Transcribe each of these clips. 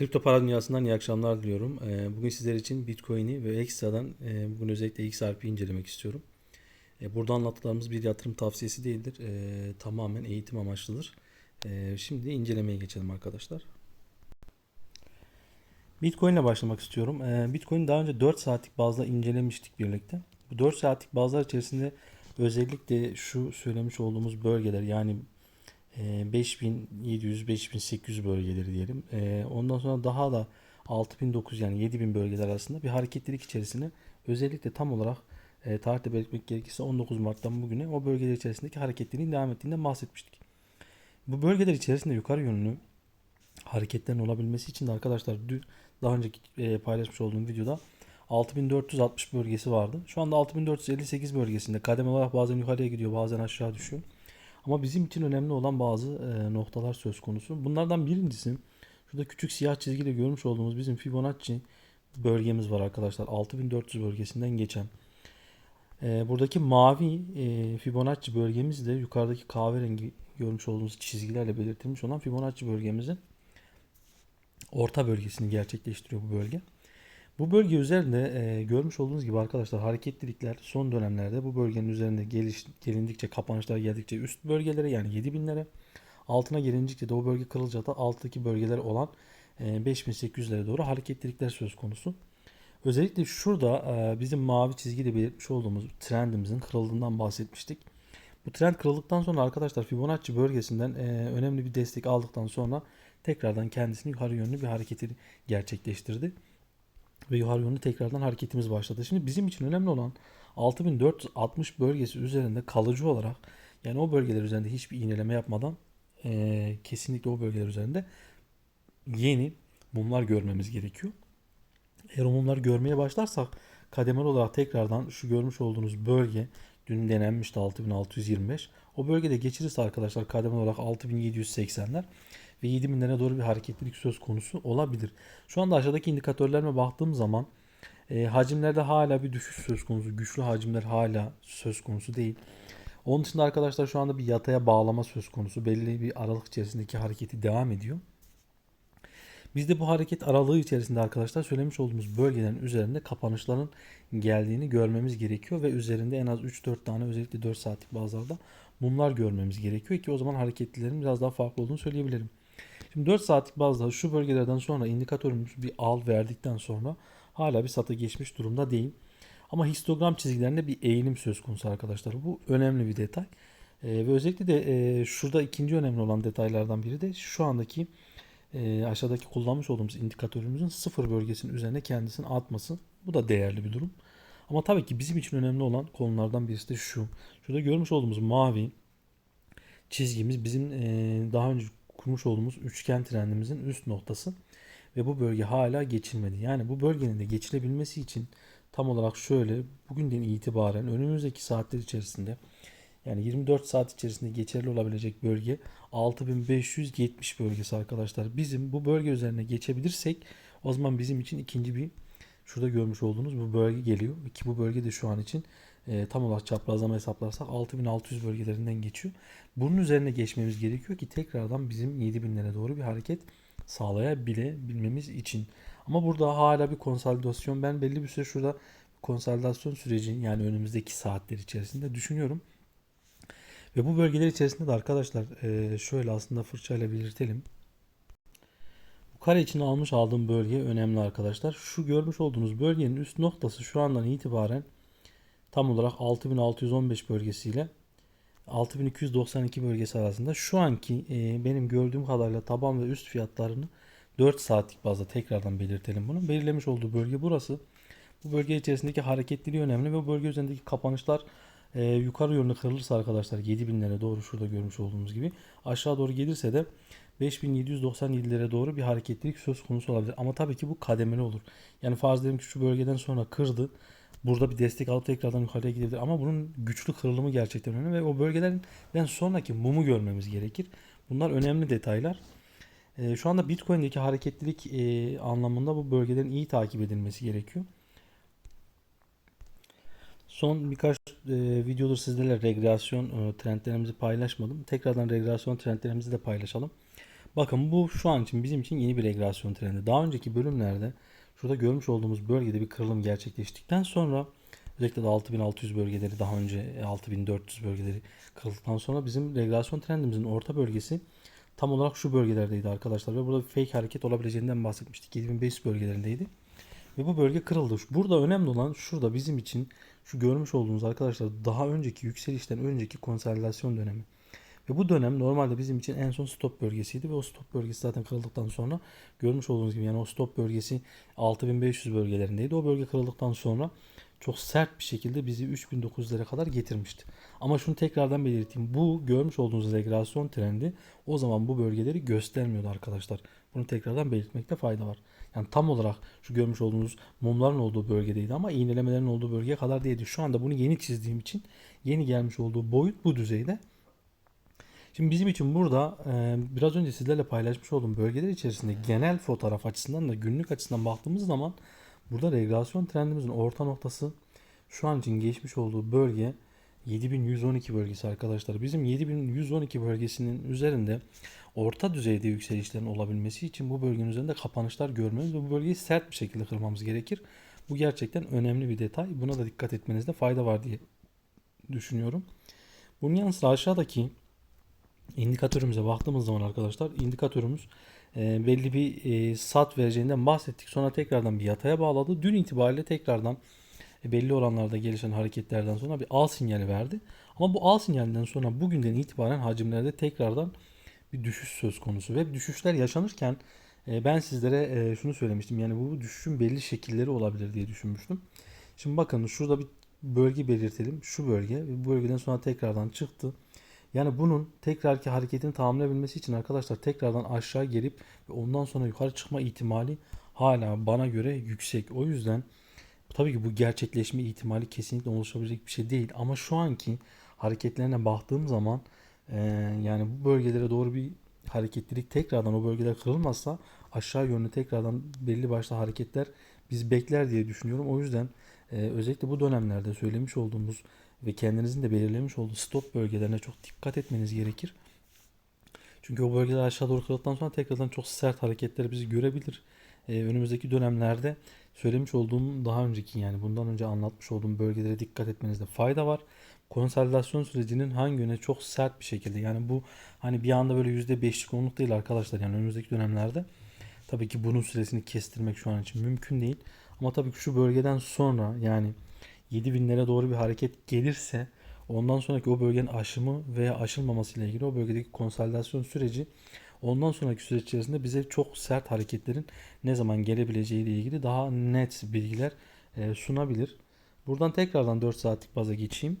Kripto para dünyasından iyi akşamlar diliyorum. Ee, Bugün sizler için Bitcoin'i ve ekstradan e, bugün özellikle XRP'yi incelemek istiyorum. E, Burada anlattıklarımız bir yatırım tavsiyesi değildir. E, Tamamen eğitim amaçlıdır. Şimdi incelemeye geçelim arkadaşlar. Bitcoin ile başlamak istiyorum. Bitcoin daha önce 4 saatlik bazda incelemiştik birlikte. Bu 4 saatlik bazlar içerisinde özellikle şu söylemiş olduğumuz bölgeler yani 5700-5800 bölgeleri diyelim. E, Ondan sonra daha da 6900 yani 7000 bölgeler arasında bir hareketlilik içerisine özellikle tam olarak e, tarihte belirtmek gerekirse 19 Mart'tan bugüne o bölgeler içerisindeki hareketliliğin devam ettiğinden bahsetmiştik. Bu bölgeler içerisinde yukarı yönlü hareketlerin olabilmesi için de arkadaşlar dün daha önceki e, paylaşmış olduğum videoda 6460 bölgesi vardı. Şu anda 6458 bölgesinde kademe olarak bazen yukarıya gidiyor bazen aşağı düşüyor. Ama bizim için önemli olan bazı e, noktalar söz konusu. Bunlardan birincisi şurada küçük siyah çizgiyle görmüş olduğumuz bizim Fibonacci bölgemiz var arkadaşlar. 6400 bölgesinden geçen. E, buradaki mavi e, Fibonacci bölgemiz de yukarıdaki kahverengi görmüş olduğumuz çizgilerle belirtilmiş olan Fibonacci bölgemizin orta bölgesini gerçekleştiriyor bu bölge. Bu bölge üzerinde e, görmüş olduğunuz gibi arkadaşlar hareketlilikler son dönemlerde bu bölgenin üzerinde geliş, gelindikçe kapanışlar geldikçe üst bölgelere yani 7000'lere altına gelindikçe de o bölge kırılınca da alttaki bölgeler olan e, 5800'lere doğru hareketlilikler söz konusu. Özellikle şurada e, bizim mavi çizgiyle belirtmiş olduğumuz trendimizin kırıldığından bahsetmiştik. Bu trend kırıldıktan sonra arkadaşlar Fibonacci bölgesinden e, önemli bir destek aldıktan sonra tekrardan kendisini yukarı yönlü bir hareketi gerçekleştirdi ve yukarı yönlü tekrardan hareketimiz başladı. Şimdi bizim için önemli olan 6460 bölgesi üzerinde kalıcı olarak yani o bölgeler üzerinde hiçbir iğneleme yapmadan e, kesinlikle o bölgeler üzerinde yeni mumlar görmemiz gerekiyor. Eğer o mumları görmeye başlarsak kademeli olarak tekrardan şu görmüş olduğunuz bölge dün denenmişti 6625. O bölgede geçirirse arkadaşlar kademeli olarak 6780'ler ve 7000'lere doğru bir hareketlilik söz konusu olabilir. Şu anda aşağıdaki indikatörlerime baktığım zaman e, hacimlerde hala bir düşüş söz konusu. Güçlü hacimler hala söz konusu değil. Onun dışında arkadaşlar şu anda bir yataya bağlama söz konusu. Belli bir aralık içerisindeki hareketi devam ediyor. Biz de bu hareket aralığı içerisinde arkadaşlar söylemiş olduğumuz bölgelerin üzerinde kapanışların geldiğini görmemiz gerekiyor ve üzerinde en az 3-4 tane özellikle 4 saatlik bazılarda mumlar görmemiz gerekiyor ki o zaman hareketlilerin biraz daha farklı olduğunu söyleyebilirim. Şimdi 4 saatlik bazda şu bölgelerden sonra indikatörümüz bir al verdikten sonra hala bir sata geçmiş durumda değil. Ama histogram çizgilerinde bir eğilim söz konusu arkadaşlar. Bu önemli bir detay. Ee, ve özellikle de e, şurada ikinci önemli olan detaylardan biri de şu andaki e, aşağıdaki kullanmış olduğumuz indikatörümüzün sıfır bölgesinin üzerine kendisini atması. Bu da değerli bir durum. Ama tabii ki bizim için önemli olan konulardan birisi de şu. Şurada görmüş olduğumuz mavi çizgimiz bizim e, daha önce kurmuş olduğumuz üçgen trendimizin üst noktası ve bu bölge hala geçilmedi. Yani bu bölgenin de geçilebilmesi için tam olarak şöyle bugünden itibaren önümüzdeki saatler içerisinde yani 24 saat içerisinde geçerli olabilecek bölge 6570 bölgesi arkadaşlar. Bizim bu bölge üzerine geçebilirsek o zaman bizim için ikinci bir şurada görmüş olduğunuz bu bölge geliyor. Ki bu bölge de şu an için e, tam olarak çaprazlama hesaplarsak 6600 bölgelerinden geçiyor. Bunun üzerine geçmemiz gerekiyor ki tekrardan bizim 7000'lere doğru bir hareket sağlayabilmemiz için. Ama burada hala bir konsolidasyon ben belli bir süre şurada konsolidasyon süreci yani önümüzdeki saatler içerisinde düşünüyorum. Ve bu bölgeler içerisinde de arkadaşlar e, şöyle aslında fırçayla belirtelim. Bu kare içine almış aldığım bölge önemli arkadaşlar. Şu görmüş olduğunuz bölgenin üst noktası şu andan itibaren tam olarak 6615 bölgesiyle 6292 bölgesi arasında şu anki e, benim gördüğüm kadarıyla taban ve üst fiyatlarını 4 saatlik bazda tekrardan belirtelim bunu. Belirlemiş olduğu bölge burası. Bu bölge içerisindeki hareketliliği önemli ve bölge üzerindeki kapanışlar e, yukarı yönlü kırılırsa arkadaşlar 7000'lere doğru şurada görmüş olduğumuz gibi aşağı doğru gelirse de 5797'lere doğru bir hareketlilik söz konusu olabilir. Ama tabii ki bu kademeli olur. Yani farz edelim ki şu bölgeden sonra kırdı. Burada bir destek alıp tekrardan yukarıya gidebilir. Ama bunun güçlü kırılımı gerçekten önemli ve o bölgelerden sonraki mumu görmemiz gerekir. Bunlar önemli detaylar. E, şu anda Bitcoin'deki hareketlilik e, anlamında bu bölgelerin iyi takip edilmesi gerekiyor. Son birkaç e, videodur sizlerle regresyon e, trendlerimizi paylaşmadım. Tekrardan regresyon trendlerimizi de paylaşalım. Bakın bu şu an için bizim için yeni bir regülasyon trendi. Daha önceki bölümlerde şurada görmüş olduğumuz bölgede bir kırılım gerçekleştikten sonra özellikle de 6600 bölgeleri daha önce 6400 bölgeleri kırıldıktan sonra bizim regülasyon trendimizin orta bölgesi tam olarak şu bölgelerdeydi arkadaşlar ve burada bir fake hareket olabileceğinden bahsetmiştik. 7500 bölgelerindeydi. Ve bu bölge kırıldı. Burada önemli olan şurada bizim için şu görmüş olduğunuz arkadaşlar daha önceki yükselişten önceki konsolidasyon dönemi. Ve bu dönem normalde bizim için en son stop bölgesiydi ve o stop bölgesi zaten kırıldıktan sonra görmüş olduğunuz gibi yani o stop bölgesi 6500 bölgelerindeydi. O bölge kırıldıktan sonra çok sert bir şekilde bizi 3900'lere kadar getirmişti. Ama şunu tekrardan belirteyim. Bu görmüş olduğunuz regülasyon trendi o zaman bu bölgeleri göstermiyordu arkadaşlar. Bunu tekrardan belirtmekte fayda var. Yani tam olarak şu görmüş olduğunuz mumların olduğu bölgedeydi ama iğnelemelerin olduğu bölgeye kadar değildi. Şu anda bunu yeni çizdiğim için yeni gelmiş olduğu boyut bu düzeyde. Şimdi bizim için burada e, biraz önce sizlerle paylaşmış olduğum bölgeler içerisinde genel fotoğraf açısından da günlük açısından baktığımız zaman burada regülasyon trendimizin orta noktası şu an için geçmiş olduğu bölge 7112 bölgesi arkadaşlar. Bizim 7112 bölgesinin üzerinde orta düzeyde yükselişlerin olabilmesi için bu bölgenin üzerinde kapanışlar görmemiz ve bu bölgeyi sert bir şekilde kırmamız gerekir. Bu gerçekten önemli bir detay. Buna da dikkat etmenizde fayda var diye düşünüyorum. Bunun yanı sıra aşağıdaki indikatörümüze baktığımız zaman arkadaşlar indikatörümüz e, belli bir e, sat vereceğinden bahsettik. Sonra tekrardan bir yataya bağladı. Dün itibariyle tekrardan e, belli oranlarda gelişen hareketlerden sonra bir al sinyali verdi. Ama bu al sinyalinden sonra bugünden itibaren hacimlerde tekrardan bir düşüş söz konusu. Ve düşüşler yaşanırken e, ben sizlere e, şunu söylemiştim. Yani bu düşüşün belli şekilleri olabilir diye düşünmüştüm. Şimdi bakın şurada bir bölge belirtelim. Şu bölge bu bölgeden sonra tekrardan çıktı. Yani bunun tekrarki hareketini tamamlayabilmesi için arkadaşlar tekrardan aşağı gelip ve ondan sonra yukarı çıkma ihtimali hala bana göre yüksek. O yüzden tabii ki bu gerçekleşme ihtimali kesinlikle oluşabilecek bir şey değil. Ama şu anki hareketlerine baktığım zaman e, yani bu bölgelere doğru bir hareketlilik tekrardan o bölgeler kırılmazsa aşağı yönlü tekrardan belli başlı hareketler biz bekler diye düşünüyorum. O yüzden e, özellikle bu dönemlerde söylemiş olduğumuz ve kendinizin de belirlemiş olduğu stop bölgelerine çok dikkat etmeniz gerekir. Çünkü o bölgeler aşağı doğru kırıldıktan sonra tekrardan çok sert hareketler bizi görebilir. Ee, önümüzdeki dönemlerde söylemiş olduğum daha önceki yani bundan önce anlatmış olduğum bölgelere dikkat etmenizde fayda var. Konsolidasyon sürecinin hangi yöne çok sert bir şekilde yani bu hani bir anda böyle %5'lik onluk değil arkadaşlar yani önümüzdeki dönemlerde tabii ki bunun süresini kestirmek şu an için mümkün değil. Ama tabii ki şu bölgeden sonra yani 7000'lere doğru bir hareket gelirse ondan sonraki o bölgenin aşımı veya aşılmaması ile ilgili o bölgedeki konsolidasyon süreci ondan sonraki süreç içerisinde bize çok sert hareketlerin ne zaman gelebileceği ile ilgili daha net bilgiler e, sunabilir. Buradan tekrardan 4 saatlik baza geçeyim.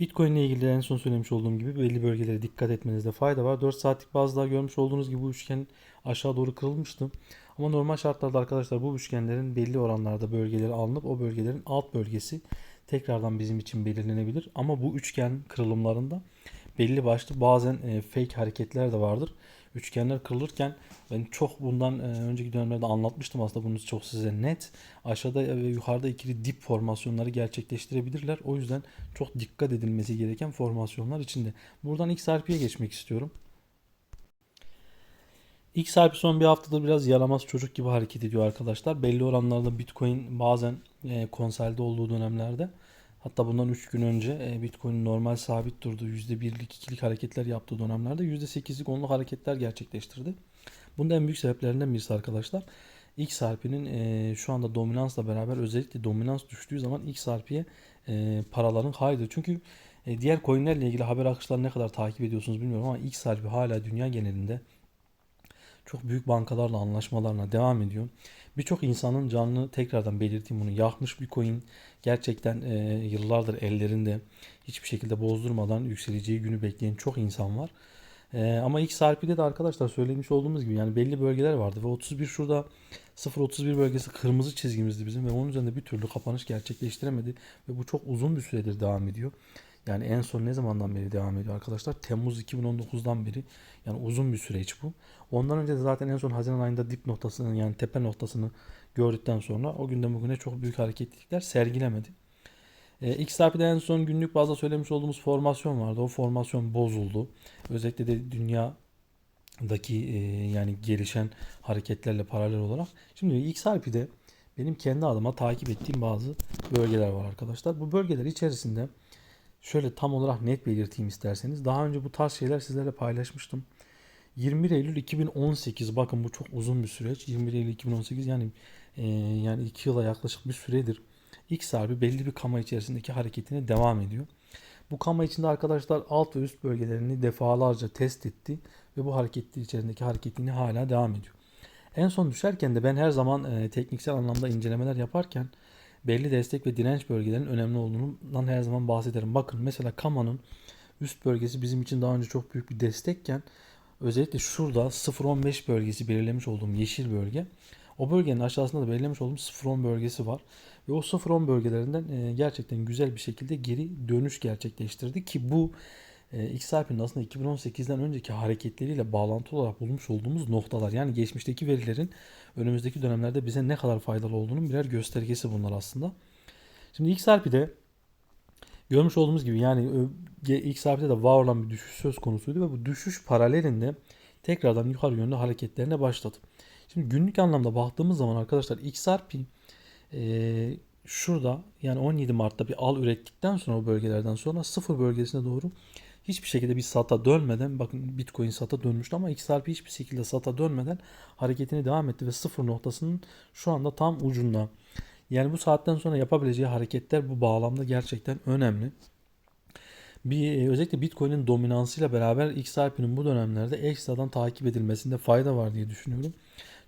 Bitcoin ile ilgili en son söylemiş olduğum gibi belli bölgelere dikkat etmenizde fayda var. 4 saatlik bazda görmüş olduğunuz gibi bu üçgen aşağı doğru kırılmıştı. Ama normal şartlarda arkadaşlar bu üçgenlerin belli oranlarda bölgeleri alınıp o bölgelerin alt bölgesi tekrardan bizim için belirlenebilir. Ama bu üçgen kırılımlarında belli başlı bazen e, fake hareketler de vardır. Üçgenler kırılırken ben çok bundan e, önceki dönemlerde anlatmıştım aslında bunu çok size net. Aşağıda ve yukarıda ikili dip formasyonları gerçekleştirebilirler. O yüzden çok dikkat edilmesi gereken formasyonlar içinde. Buradan XRP'ye geçmek istiyorum. XRP son bir haftada biraz yaramaz çocuk gibi hareket ediyor arkadaşlar. Belli oranlarda Bitcoin bazen e, konselde olduğu dönemlerde hatta bundan 3 gün önce e, Bitcoin normal sabit durdu. %1'lik 2'lik hareketler yaptığı dönemlerde %8'lik 10'luk hareketler gerçekleştirdi. Bunun en büyük sebeplerinden birisi arkadaşlar. XRP'nin e, şu anda dominansla beraber özellikle dominans düştüğü zaman XRP'ye e, paraların kaydı. Çünkü e, diğer coinlerle ilgili haber akışlarını ne kadar takip ediyorsunuz bilmiyorum ama XRP hala dünya genelinde çok büyük bankalarla anlaşmalarına devam ediyor. Birçok insanın canını tekrardan belirteyim bunu yakmış bir coin gerçekten e, yıllardır ellerinde hiçbir şekilde bozdurmadan yükseleceği günü bekleyen çok insan var. E, ama XRP'de de arkadaşlar söylemiş olduğumuz gibi yani belli bölgeler vardı ve 31 şurada 0.31 bölgesi kırmızı çizgimizdi bizim ve onun üzerinde bir türlü kapanış gerçekleştiremedi ve bu çok uzun bir süredir devam ediyor. Yani en son ne zamandan beri devam ediyor arkadaşlar? Temmuz 2019'dan beri yani uzun bir süreç bu. Ondan önce de zaten en son Haziran ayında dip noktasını yani tepe noktasını gördükten sonra o günden bugüne çok büyük hareketlilikler sergilemedi. E, XRP'de en son günlük bazda söylemiş olduğumuz formasyon vardı. O formasyon bozuldu. Özellikle de dünya daki e, yani gelişen hareketlerle paralel olarak. Şimdi XRP'de benim kendi adıma takip ettiğim bazı bölgeler var arkadaşlar. Bu bölgeler içerisinde şöyle tam olarak net belirteyim isterseniz. Daha önce bu tarz şeyler sizlerle paylaşmıştım. 21 Eylül 2018 bakın bu çok uzun bir süreç. 21 Eylül 2018 yani e, yani 2 yıla yaklaşık bir süredir XRP belli bir kama içerisindeki hareketine devam ediyor. Bu kama içinde arkadaşlar alt ve üst bölgelerini defalarca test etti ve bu hareketli içerisindeki hareketini hala devam ediyor. En son düşerken de ben her zaman e, tekniksel anlamda incelemeler yaparken belli destek ve direnç bölgelerinin önemli olduğundan her zaman bahsederim. Bakın mesela Kama'nın üst bölgesi bizim için daha önce çok büyük bir destekken özellikle şurada 0.15 bölgesi belirlemiş olduğum yeşil bölge. O bölgenin aşağısında da belirlemiş olduğum 0.10 bölgesi var. Ve o 0.10 bölgelerinden e, gerçekten güzel bir şekilde geri dönüş gerçekleştirdi ki bu e, XRP'nin aslında 2018'den önceki hareketleriyle bağlantılı olarak bulmuş olduğumuz noktalar. Yani geçmişteki verilerin önümüzdeki dönemlerde bize ne kadar faydalı olduğunun birer göstergesi bunlar aslında. Şimdi XRP'de görmüş olduğumuz gibi yani XRP'de de var olan bir düşüş söz konusuydu ve bu düşüş paralelinde tekrardan yukarı yönlü hareketlerine başladı. Şimdi günlük anlamda baktığımız zaman arkadaşlar XRP e, şurada yani 17 Mart'ta bir al ürettikten sonra o bölgelerden sonra sıfır bölgesine doğru hiçbir şekilde bir sata dönmeden bakın Bitcoin sata dönmüştü ama XRP hiçbir şekilde sata dönmeden hareketini devam etti ve sıfır noktasının şu anda tam ucunda. Yani bu saatten sonra yapabileceği hareketler bu bağlamda gerçekten önemli. Bir, e, özellikle Bitcoin'in dominansıyla beraber XRP'nin bu dönemlerde ekstradan takip edilmesinde fayda var diye düşünüyorum.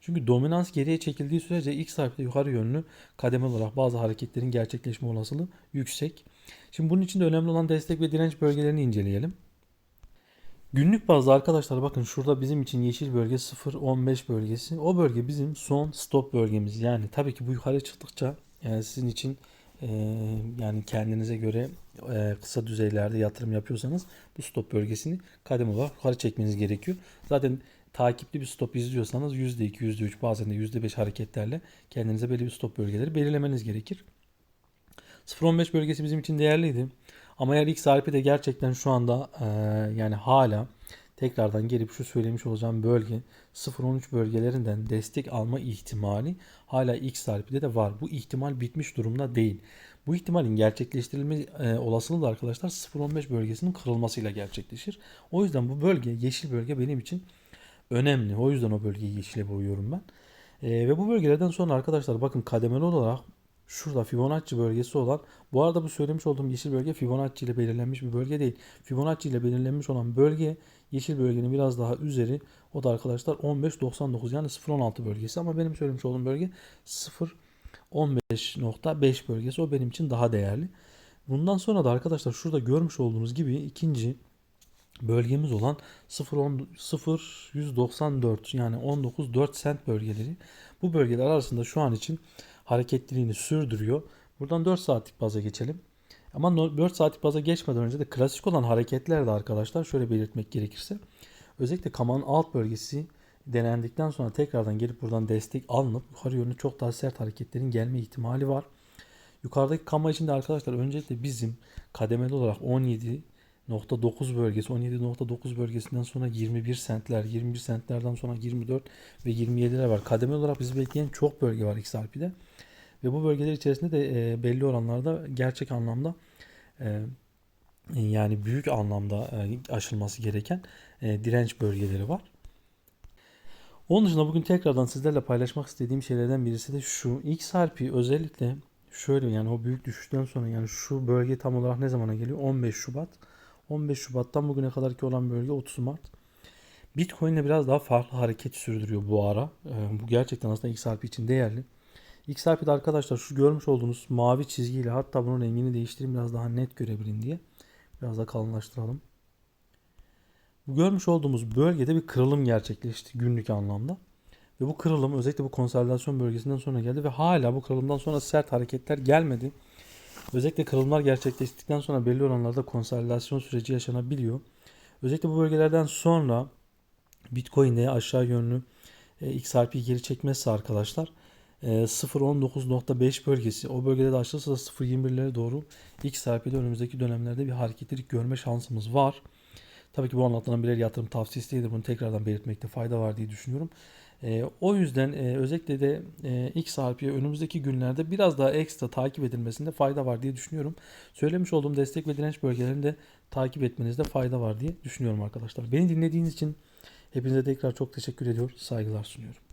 Çünkü dominans geriye çekildiği sürece XRP'de yukarı yönlü kademe olarak bazı hareketlerin gerçekleşme olasılığı yüksek. Şimdi bunun için de önemli olan destek ve direnç bölgelerini inceleyelim. Günlük bazda arkadaşlar bakın şurada bizim için yeşil bölge 0-15 bölgesi. O bölge bizim son stop bölgemiz. Yani tabii ki bu yukarı çıktıkça yani sizin için e, yani kendinize göre e, kısa düzeylerde yatırım yapıyorsanız bu stop bölgesini kademe olarak yukarı çekmeniz gerekiyor. Zaten takipli bir stop izliyorsanız %2, %3 bazen de %5 hareketlerle kendinize belli bir stop bölgeleri belirlemeniz gerekir. 0.15 bölgesi bizim için değerliydi. Ama eğer XRP de gerçekten şu anda e, yani hala tekrardan gelip şu söylemiş olacağım bölge 0.13 bölgelerinden destek alma ihtimali hala XRP'de de var. Bu ihtimal bitmiş durumda değil. Bu ihtimalin gerçekleştirilme e, olasılığı da arkadaşlar 0.15 bölgesinin kırılmasıyla gerçekleşir. O yüzden bu bölge yeşil bölge benim için önemli. O yüzden o bölgeyi yeşile boyuyorum ben. E, ve bu bölgelerden sonra arkadaşlar bakın kademeli olarak şurada Fibonacci bölgesi olan bu arada bu söylemiş olduğum yeşil bölge Fibonacci ile belirlenmiş bir bölge değil. Fibonacci ile belirlenmiş olan bölge yeşil bölgenin biraz daha üzeri o da arkadaşlar 15.99 yani 0.16 bölgesi ama benim söylemiş olduğum bölge 0.15.5 bölgesi o benim için daha değerli. Bundan sonra da arkadaşlar şurada görmüş olduğunuz gibi ikinci bölgemiz olan 0.194 yani 19.4 sent bölgeleri bu bölgeler arasında şu an için hareketliliğini sürdürüyor. Buradan 4 saatlik baza geçelim. Ama 4 saatlik baza geçmeden önce de klasik olan hareketler de arkadaşlar şöyle belirtmek gerekirse özellikle kamanın alt bölgesi denendikten sonra tekrardan gelip buradan destek alınıp yukarı yönlü çok daha sert hareketlerin gelme ihtimali var. Yukarıdaki kama içinde arkadaşlar öncelikle bizim kademeli olarak 17.9 bölgesi 17.9 bölgesinden sonra 21 sentler 21 sentlerden sonra 24 ve 27'ler var. Kademeli olarak bizi bekleyen çok bölge var XRP'de. Ve bu bölgeler içerisinde de e, belli oranlarda gerçek anlamda e, yani büyük anlamda e, aşılması gereken e, direnç bölgeleri var. Onun dışında bugün tekrardan sizlerle paylaşmak istediğim şeylerden birisi de şu. XRP özellikle şöyle yani o büyük düşüşten sonra yani şu bölge tam olarak ne zamana geliyor? 15 Şubat. 15 Şubat'tan bugüne kadar ki olan bölge 30 Mart. Bitcoin ile biraz daha farklı hareket sürdürüyor bu ara. Bu gerçekten aslında XRP için değerli. XRP'de arkadaşlar şu görmüş olduğunuz mavi çizgiyle hatta bunun rengini değiştireyim biraz daha net görebilin diye. Biraz da kalınlaştıralım. Bu görmüş olduğumuz bölgede bir kırılım gerçekleşti günlük anlamda. Ve bu kırılım özellikle bu konsolidasyon bölgesinden sonra geldi ve hala bu kırılımdan sonra sert hareketler gelmedi. Özellikle kırılımlar gerçekleştikten sonra belli oranlarda konsolidasyon süreci yaşanabiliyor. Özellikle bu bölgelerden sonra Bitcoin'de aşağı yönlü e, XRP geri çekmezse arkadaşlar 0.19.5 bölgesi o bölgede de açılırsa 0.21'lere doğru XRP'de önümüzdeki dönemlerde bir hareketlilik görme şansımız var. Tabii ki bu anlatılan birer yatırım tavsiyesi değildir. Bunu tekrardan belirtmekte fayda var diye düşünüyorum. E, o yüzden e, özellikle de e, XRP'ye önümüzdeki günlerde biraz daha ekstra takip edilmesinde fayda var diye düşünüyorum. Söylemiş olduğum destek ve direnç bölgelerini de takip etmenizde fayda var diye düşünüyorum arkadaşlar. Beni dinlediğiniz için hepinize tekrar çok teşekkür ediyor. Saygılar sunuyorum.